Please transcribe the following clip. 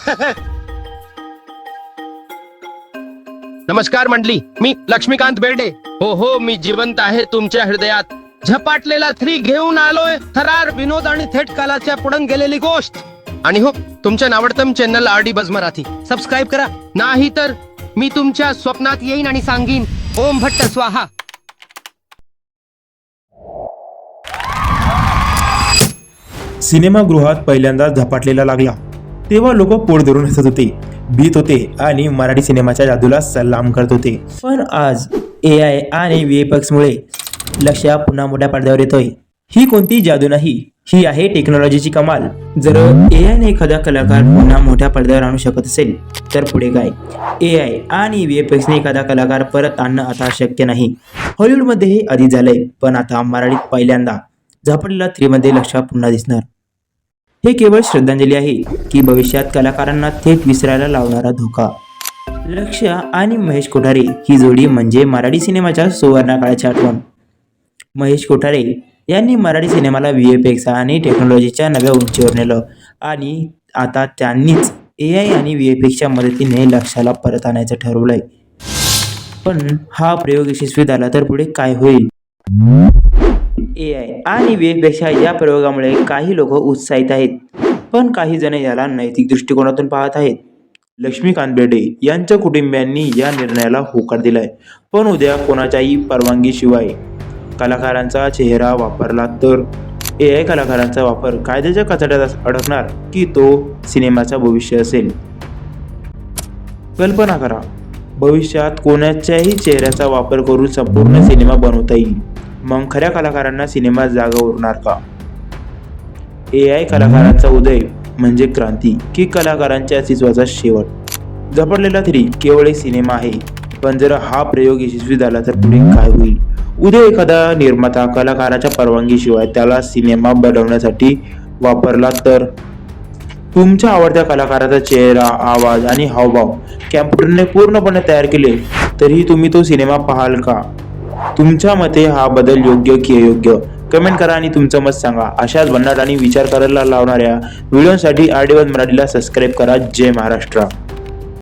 नमस्कार मंडली मी लक्ष्मीकांत बेर्डे. हो हो मी जिवंत आहे तुमच्या हृदयात. झपाटलेला थ्री घेऊन आलोय थरार विनोद आणि थेट कालाच्या पुढं गेलेली गोष्ट. आणि हो तुमच्या नावडतम चॅनल आर डी बज मराठी. सबस्क्राईब करा. नाही तर मी तुमच्या स्वप्नात येईन आणि सांगीन ओम भट्ट स्वाहा. सिनेमागृहात पहिल्यांदा झपाटलेला लागला. तेव्हा लोक पोट धरून हसत होते भीत होते आणि मराठी सिनेमाच्या जादूला सलाम करत होते. पण आज ए आय आणि व्हीएफएक्समुळे मुळे लक्ष पुन्हा मोठ्या पडद्यावर येतोय. ही कोणती जादू नाही ही आहे टेक्नॉलॉजीची कमाल. जर ए आयने एखादा कलाकार पुन्हा मोठ्या पडद्यावर आणू शकत असेल तर पुढे काय? ए आय आणि व्हीएफएक्सने एखादा कलाकार परत आणणं आता शक्य नाही. हॉलिवूडमध्ये हे आधी झालंय पण आता मराठीत पहिल्यांदा. झापडलेला थ्रीमध्ये लक्ष पुन्हा दिसणार. हे केवळ श्रद्धांजली आहे की भविष्यात कलाकारांना थेट विसरायला लावणारा धोका. लक्ष आणि महेश कोठारे ही जोडी म्हणजे मराठी सिनेमाच्या सुवर्णकाळाची आठवण. महेश कोठारे यांनी मराठी सिनेमाला व्ही एफ एक्स आणि टेक्नॉलॉजीच्या नव्या उंचीवर नेलं आणि आता त्यांनीच ए आय आणि व्ही एफ एक्सच्या मदतीने लक्षाला परत आणायचं ठरवलंय. पण हा प्रयोग यशस्वी झाला तर पुढे काय होईल? ए आय आणि वेगपेक्षा या प्रयोगामुळे काही लोक उत्साहित आहेत पण काही जण याला नैतिक दृष्टिकोनातून पाहत आहेत. लक्ष्मीकांत बेर्डे यांच्या कुटुंबियांनी या निर्णयाला होकार दिलाय पण उद्या कोणाच्याही परवानगीशिवाय कलाकारांचा चेहरा वापरला तर? ए आय कलाकारांचा वापर कायद्याच्या कचड्यात अडकणार की तो सिनेमाचा भविष्य असेल? कल्पना करा भविष्यात कोणाच्याही चेहऱ्याचा वापर करून संपूर्ण सिनेमा बनवता येईल. मग खऱ्या कलाकारांना सिनेमात जागा उरणार का? ए आय कलाकारांचा उदय म्हणजे क्रांती की कलाकारांच्या अस्तित्वाचा शेवट? झपडलेला थ्री केवळ एक सिनेमा आहे पण जर हा प्रयोग यशस्वी झाला तर पुढे काय होईल? उद्या एखादा निर्माता कलाकाराच्या परवानगीशिवाय त्याला सिनेमा बनवण्यासाठी वापरला तर? तुमच्या आवडत्या कलाकाराचा चेहरा आवाज आणि हावभाव कॅम्प्युटरने पूर्णपणे तयार केले तरीही तुम्ही तो सिनेमा पाहाल का? तुमच्या मते हा बदल योग्य की अयोग्य? कमेंट करा आणि तुमचं मत सांगा. अशाच भन्नाट आणि विचार करायला लावणाऱ्या व्हिडिओसाठी आर डी मराठीला सबस्क्राईब करा. जय महाराष्ट्र.